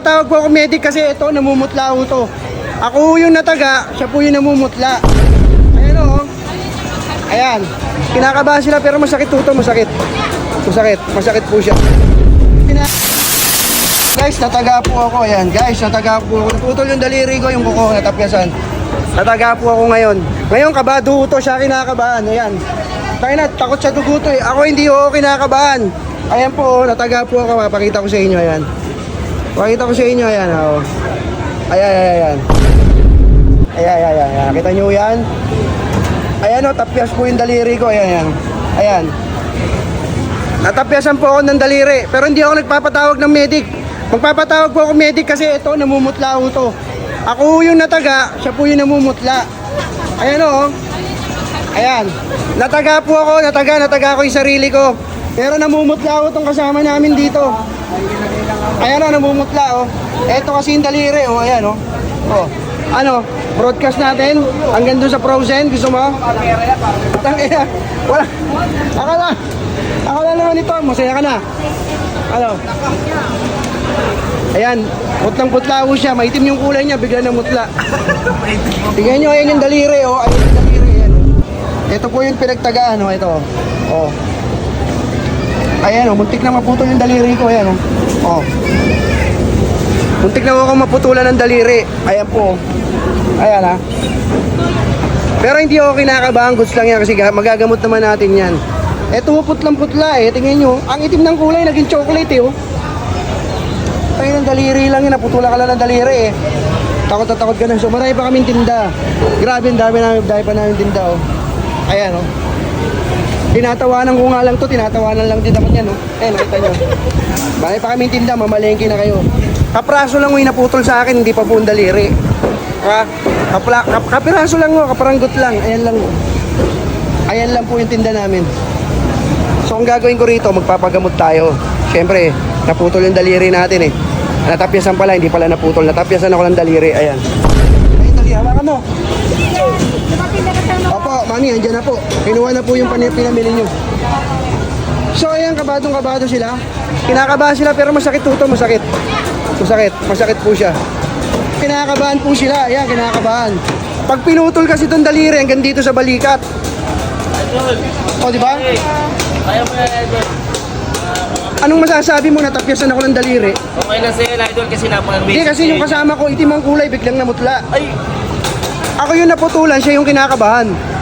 Nagpapatawag po ako medic kasi ito, namumutla ho to. Ako yung nataga, siya po yung namumutla. Ayan o. Ayan. Kinakabahan sila pero masakit po to, masakit. Masakit, masakit po siya. Guys, nataga po ako. Ayan, guys, nataga po ako. Naputol yung daliri ko, yung kuko, natapyasan. Nataga po ako ngayon. Ngayon, kabado to siya kinakabahan. Ayan. Tayo na, takot sa dugo eh. Ako hindi ho kinakabahan. Ayan po, nataga po ako. Mapakita ko sa inyo, ayan. Pakita ko sa inyo, ayan. Oh. Ayan, ayan, ayan. Ayan, ayan, ayan. ayan. Kita nyo yan? Ayan o, tapyas po yung daliri ko. Ayan, ayan. Ayan. Natapyasan po ako ng daliri. Pero hindi ako nagpapatawag ng medic. Magpapatawag po ako medic kasi ito, namumutla ho to. Ako yung nataga, siya po yung namumutla. Ayan o. Ayan. Nataga po ako, nataga, nataga ko yung sarili ko. Pero namumutla ho tong kasama namin dito. Ayan o, namumutla o. Ito kasi yung daliri o, ayan o. O. Ano, broadcast natin hanggang doon sa Frozen. Gusto mo? Tangina. Wala. Akala. Akala naman ito. Masaya ka na. Ano? Ayan. Putlang-putla ho siya. Maitim yung kulay niya. Bigla na mutla. Tingnan nyo. Ayan yung daliri. Oh. Ayan yung daliri. Ayan. oh. Ito po yung pinagtagaan. Oh. Ito. Oh. Ayan. Oh. Muntik na maputol yung daliri ko. Ayan. Oh. Oh. Muntik na ako maputulan ng daliri. Ayan po. Ayan ha. Pero hindi ako kinakabahan. Goods lang yan kasi ga- magagamot naman natin yan. Eto putlang-putla eh. Tingnan nyo. Ang itim ng kulay naging chocolate eh. Oh. Tayo ng daliri lang yun. Naputulan ka lang ng daliri eh. Takot na takot ka na. So marami pa kaming tinda. Grabe, dami, namin, dami pa namin tinda oh. Ayan oh. Tinatawanan ko nga lang to, tinatawanan lang din naman yan, no? Eh, nakita nyo. Marami pa kaming tinda, mamalengke na kayo. Kapraso lang yung naputol sa akin, hindi pa ang daliri. Ha? Kapla, kap, kapiraso lang mo, kaparanggot lang. Ayan lang. Ayan lang po yung tinda namin. So, ang gagawin ko rito, magpapagamot tayo. Siyempre, naputol yung daliri natin eh. Natapyasan pala, hindi pala naputol. Natapyasan ako ng daliri. Ayan. Ayun, dali, hawakan. Mami, andyan na po. Kinuha na po yung pinamili nyo. So, ayan, kabadong kabado sila. Kinakabahan sila, pero masakit po ito, masakit. Masakit, masakit po siya. Kinakabahan po sila, ayan, kinakabahan. Pag pinutol kasi itong daliri, hanggang dito sa balikat. O, di ba? Kaya mo yan, Idol. Anong masasabi mo, natapyasan ako ng daliri? Okay lang sa'yo, Idol, kasi napaka Hindi, kasi yung kasama ko, itim ang kulay, biglang namutla. Ay! Ako yung naputulan, siya yung kinakabahan.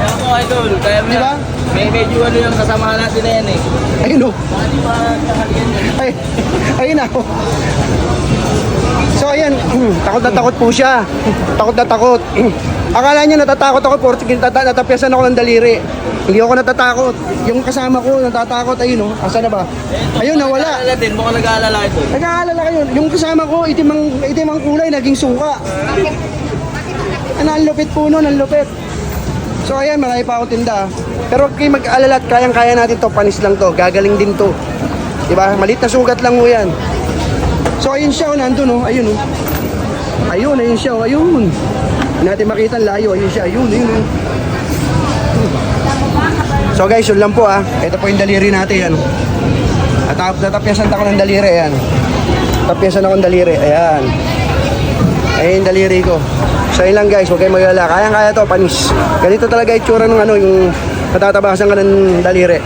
Ako, Idol. Kaya mo Di ba? yan. May medyo ano yung kasamahan natin na yan eh. Ayun o. Yan? Ay, ayun ako. So ayan, takot na takot po siya. Takot na takot. Akala niya natatakot ako porque nata- natapyasan ako ng daliri. Hindi ako natatakot. Yung kasama ko natatakot, ayun oh. Asa na ba? Ayun, nawala. Nag-aalala din, mukhang nag-aalala, Idol. Nag-aalala kayo. Yung kasama ko, itim ang, itim ang kulay, naging suka. Ano, ang lupit po nun, ang lupit. So ayan, marami pa ako tinda. Pero huwag mag-alala at kayang-kaya natin to, panis lang to, gagaling din to. Diba? Malit na sugat lang mo yan. So ayun siya, oh, nandun oh, ayun oh. Ayun, ayun siya, oh, ayun. Natin makita layo, ayun siya, ayun, ayun oh. So guys, yun lang po ah. Ito po yung daliri natin, yan. At natapyasan ako ng daliri, ayan. Tapyasan ako ng daliri, ayan. Ayan yung daliri ko. So yun lang guys, huwag kayong magalala. Kayang-kaya to, panis. Ganito talaga itsura ng ano, yung natatabasan ka ng daliri.